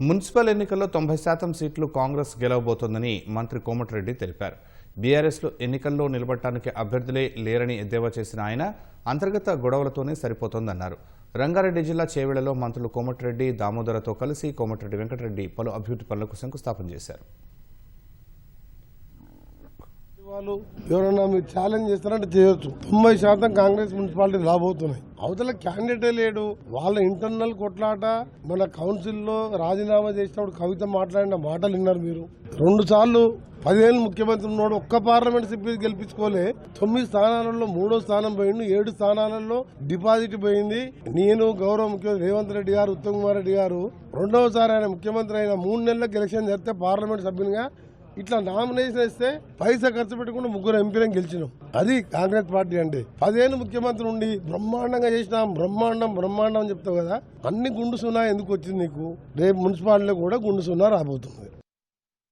Municipal ఎన్నికల్లో తొంభై శాతం సీట్లు కాంగ్రెస్ గెలవబోతోందని మంత్రి కోమటిరెడ్డి తెలిపారు. బీఆర్ఎస్లో ఎన్నికల్లో నిలబడటానికి అభ్యర్థులే లేరని ఎద్దేవా చేసిన ఆయన అంతర్గత గొడవలతోనే సరిపోతోందన్నారు. రంగారెడ్డి జిల్లా చేవెళ్ళలో మంత్రులు కోమటిరెడ్డి దామోదరతో కలిసి కోమటిరెడ్డి వెంకటరెడ్డి పలు అభివృద్ధి పనులకు శంకుస్థాపన చేశారు. వాళ్ళు ఎవరన్నా మీరు ఛాలెంజ్ చేస్తారంటే చేయొచ్చు. తొంభై శాతం కాంగ్రెస్ మున్సిపాలిటీ రాబోతున్నాయి. అవతల క్యాండిడేటే లేడు. వాళ్ళ ఇంటర్నల్ కొట్లాట మన కౌన్సిల్లో రాజీనామా చేసినప్పుడు కవిత మాట్లాడిన మాటలు విన్నారు మీరు. రెండు సార్లు పదిహేను ముఖ్యమంత్రి ఉన్నాడు ఒక్క పార్లమెంట్ సభ్యులు గెలిపించుకోలే. తొమ్మిది స్థానాలలో మూడో స్థానం పోయిండు. ఏడు స్థానాలలో డిపాజిట్ పోయింది. నేను గౌరవ ముఖ్యమంత్రి రేవంత్ రెడ్డి గారు ఉత్తమ్ కుమార్ రెడ్డి గారు. రెండవసారి ఆయన ముఖ్యమంత్రి అయిన మూడు నెలలకు ఎలక్షన్ జరిగితే పార్లమెంట్ సభ్యునిగా ఇట్లా నామినేషన్ ఇస్తే పైసా ఖర్చు పెట్టకుండా ముగ్గురు ఎంపీలను గెలిచినాం. అది కాంగ్రెస్ పార్టీ అంటే పదిహేను ముఖ్యమంత్రి ఉండి బ్రహ్మాండంగా చేసినాం బ్రహ్మాండం బ్రహ్మాండం అని చెప్తావు కదా? అన్ని గుండు సున్నా ఎందుకు వచ్చింది నీకు? రేపు మున్సిపాలిటీలో కూడా గుండు సున్నా రాబోతుంది.